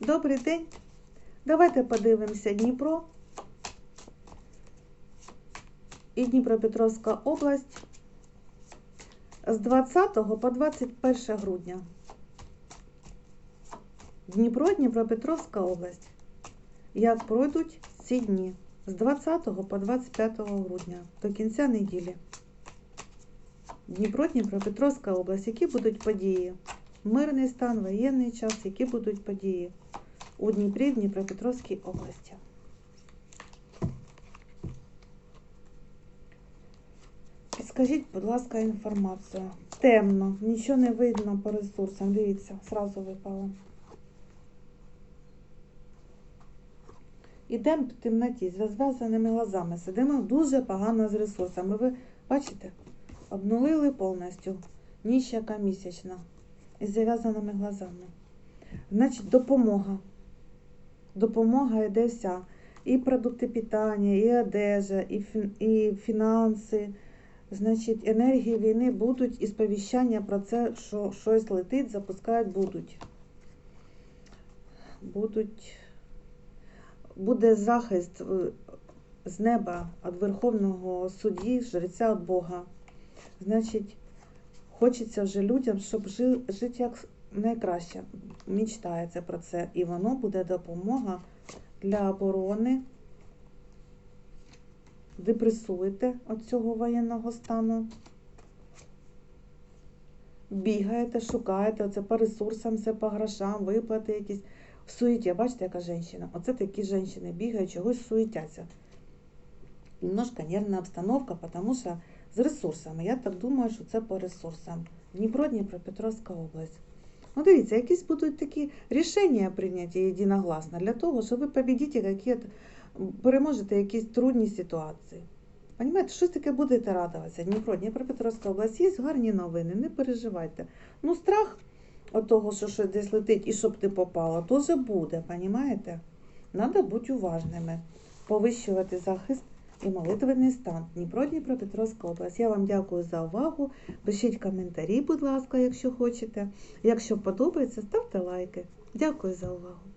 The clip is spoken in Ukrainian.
Добрий день. Давайте подивимося Дніпро і Дніпропетровська область з 20 по 21 грудня. Дніпро, Дніпропетровська область. Як пройдуть ці дні з 20 по 25 грудня до кінця неділі. Дніпро, Дніпропетровська область. Які будуть події? Мирний стан, воєнний час, які будуть події у Дніпрі, Дніпропетровській області. Підскажіть, будь ласка, інформацію. Темно, нічого не видно по ресурсам. Дивіться, зразу випало. Ідемо в темноті з розв'язаними глазами. Сидимо дуже погано з ресурсами. Ви бачите? Обнулили повністю. Ніч яка місячна. Із зав'язаними глазами. Значить, допомога. Допомога йде вся. І продукти питання, і одежа, і, і фінанси. Значить, енергії війни будуть і сповіщання про це, що щось летить, запускають, будуть. Будуть. Буде захист е, з неба від Верховного судді, жреця Бога. Значить, хочеться вже людям, щоб жи, жити як найкраще. Мічтається про це. І воно буде допомога для оборони. Депресуєте від цього воєнного стану. Бігаєте, шукаєте, оце по ресурсам, це по грошам, виплати якісь. В суеті, бачите, яка жінка? Оце такі жінки бігають, чогось суетяться. Немножко нервна обстановка, тому що з ресурсами. Я так думаю, що це по ресурсам. Дніпро, Дніпропетровська область. Ну, дивіться, якісь будуть такі рішення прийняті єдиногласно для того, щоб ви побідите якісь, переможете якісь трудні ситуації. Понимаєте, щось таке будете радуватися. Дніпро, Дніпропетровська область, є гарні новини, не переживайте. Ну, страх от того, що щось десь летить і щоб не попало, теж буде, понімаєте? Треба бути уважними, повищувати захист і молитвений стан. Дніпро, Дніпропетровська область. Я вам дякую за увагу. Пишіть коментарі, будь ласка, якщо хочете. Якщо подобається, ставте лайки. Дякую за увагу.